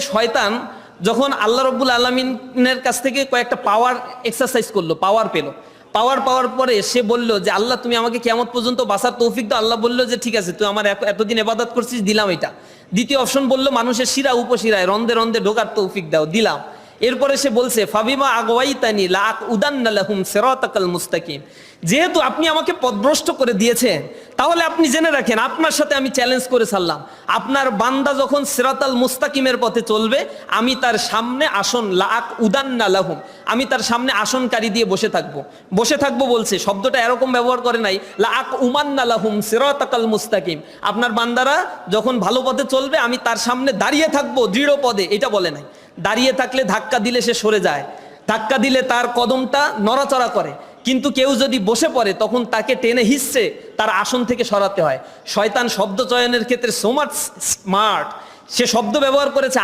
শয়তান যখন আল্লাহ রব্বুল আলমিনের কাছ থেকে কয়েকটা পাওয়ার এক্সারসাইজ করল পাওয়ার পেল। পাওয়ার পাওয়ার পরে সে বলল যে, আল্লাহ, তুমি আমাকে কেমন পর্যন্ত বাসার তৌফিক দাও। আল্লাহ বলল যে, ঠিক আছে, তুই আমার এত- এতদিন এবাদত করছিস, দিলাম এটা। দ্বিতীয় অপশন বলল, মানুষের শিরা উপশিরায়, রন্ধে রন্ধে ঢোকার তৌফিক দাও, দিলাম। এরপরে সে বলছে, ফাবিমা আগওয়াইতানি লাক উদান্না লাহুম সিরাতাকাল মুস্তাকিম। যেহেতু আপনি আমাকে পদভ্রষ্ট করে দিয়েছেন তাহলে আপনি জেনে রাখেন, আপনার সাথে আমি চ্যালেঞ্জ করে ছাড়লাম। আপনার বান্দা যখন সিরাতাল মুস্তাকিমের পথে চলবে, আমি তার সামনে আসন লাক উদান্না লাহুম। আমি তার সামনে আসনকারী দিয়ে বসে থাকব। বসে থাকব বলছে, শব্দটা এরকম ব্যবহার করে নাই লাক উমান্না লাহুম সিরাতাকাল মুস্তাকিম। আপনার বান্দারা যখন ভালো পথে চলবে, আমি তার সামনে দাঁড়িয়ে থাকব দৃঢ় পদে, এটা বলে নাই। দাঁড়িয়ে থাকলে ধাক্কা দিলে সে সরে যায়। ধাক্কা দিলে তার কদমটা নড়াচড়া করে। কিন্তু কেউ যদি বসে পড়ে, তখন তাকে টেনে হিসছে তার আসন থেকে সরাতে হয়। শয়তান শব্দ চয়নের ক্ষেত্রে সো মাচ স্মার্ট সে শব্দ ব্যবহার করেছে